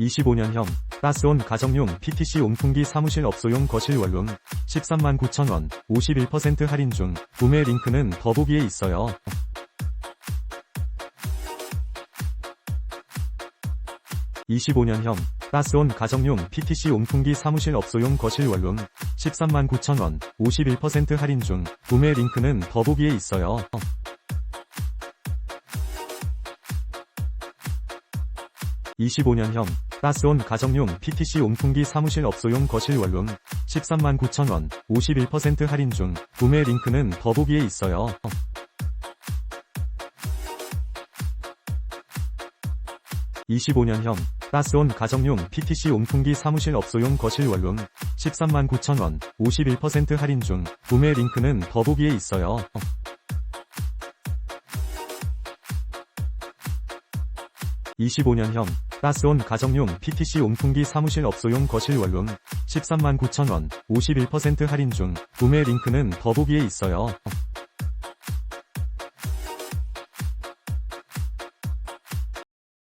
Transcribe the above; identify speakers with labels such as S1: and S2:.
S1: 25년형 가스온 가정용 PTC 온풍기 사무실 업소용 거실 원룸 13만 9천원 51% 할인 중 구매 링크는 더보기에 있어요. 25년형 가스온 가정용 PTC 온풍기 사무실 업소용 거실 원룸 13만 9천원 51% 할인 중 구매 링크는 더보기에 있어요. 25년형 가스온 가정용 PTC 온풍기 사무실 업소용 거실 원룸 13만 9천원 51% 할인 중 구매 링크는 더보기에 있어요. 25년형 가스온 가정용 PTC 온풍기 사무실 업소용 거실 원룸 13만 9천원 51% 할인 중 구매 링크는 더보기에 있어요. 25년형 가스온 가정용 PTC 온풍기 사무실 업소용 거실 원룸 13만 9천원 51% 할인 중 구매 링크는 더보기에 있어요.